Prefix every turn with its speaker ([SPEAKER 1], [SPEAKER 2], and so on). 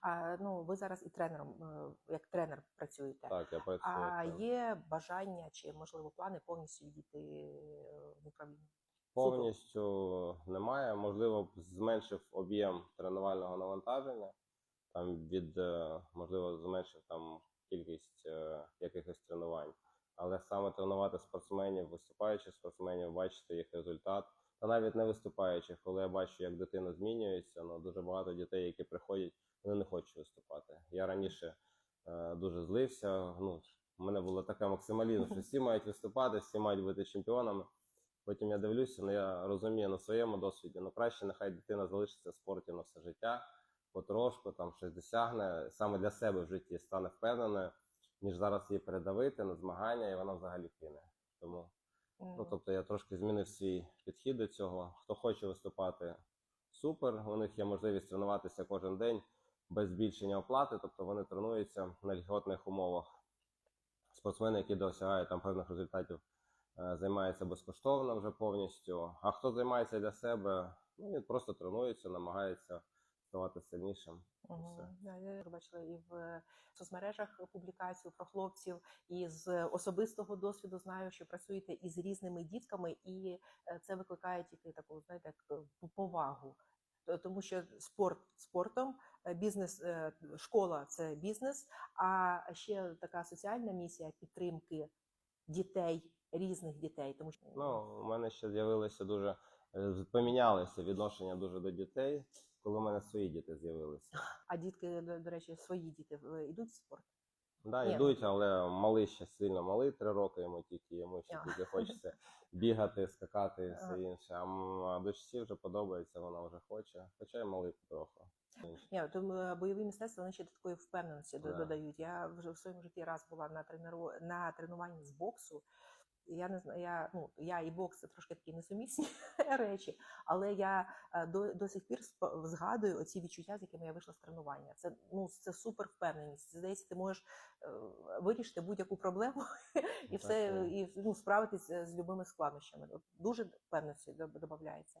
[SPEAKER 1] А ну ви зараз і тренером, е, як тренер працюєте.
[SPEAKER 2] Так, я працюю.
[SPEAKER 1] А є бажання чи можливо плани повністю відійти е, в управління?
[SPEAKER 2] Повністю немає. Можливо, зменшив об'єм тренувального навантаження, там від е, можливо зменшив там кількість е, якихось тренувань. Але саме тренувати спортсменів, виступаючих спортсменів, бачити їх результат. Та навіть не виступаючих, коли я бачу, як дитина змінюється, ну дуже багато дітей, які приходять, вони не хочуть виступати. Я раніше е, дуже злився. Ну, у мене було таке максималізм, що всі мають виступати, всі мають бути чемпіонами. Потім я дивлюся, ну я розумію на своєму досвіді, ну краще нехай дитина залишиться в спорті на все життя, потрошку там щось досягне, саме для себе в житті стане впевненою, ніж зараз її передавити на змагання, і вона взагалі кине. Тому, ну тобто я трошки змінив свій підхід до цього. Хто хоче виступати, супер. У них є можливість тренуватися кожен день без збільшення оплати, тобто вони тренуються на льготних умовах. Спортсмени, які досягають там певних результатів, е, займаються безкоштовно вже повністю. А хто займається для себе, ну він просто тренується, намагається ставати сильнішим. все.
[SPEAKER 1] Я бачила і в соцмережах публікацію про хлопців, і з особистого досвіду знаю, що працюєте із різними дітками, і е, це викликає тільки таку, знаєте, е, повагу. Тому що спорт спортом, е, бізнес, е, школа це бізнес, а ще така соціальна місія підтримки дітей, різних дітей. Тому що
[SPEAKER 2] Ну, у мене ще з'явилося дуже е, помінялося відношення дуже до дітей, коли у мене свої діти з'явилися.
[SPEAKER 1] а дітки, до, до речі, свої діти е, йдуть в спорт.
[SPEAKER 2] Да,
[SPEAKER 1] Ні.
[SPEAKER 2] йдуть, але малий ще сильно малий, три роки йому тільки, йому ще
[SPEAKER 1] А.
[SPEAKER 2] тільки хочеться бігати, скакати і
[SPEAKER 1] Ага.
[SPEAKER 2] все інше. А м- дочці вже подобається, вона вже хоче, хоча й малий потроху.
[SPEAKER 1] Ні, тому е, бойові мистецтва вони ще до такої впевненості до-
[SPEAKER 2] Да.
[SPEAKER 1] додають. Я вже в своєму житті раз була на тренеру на тренуванні з боксу. Я не знаю, я ну я і бокс це трошки такі несумісні речі, але я е, до, до сих пір згадую оці відчуття, з якими я вийшла з тренування. Це ну це супер впевненість. Здається, ти можеш е, вирішити будь-яку проблему і
[SPEAKER 2] Ну,
[SPEAKER 1] все і ну, справитися з любими складнощами. Дуже впевненості додається.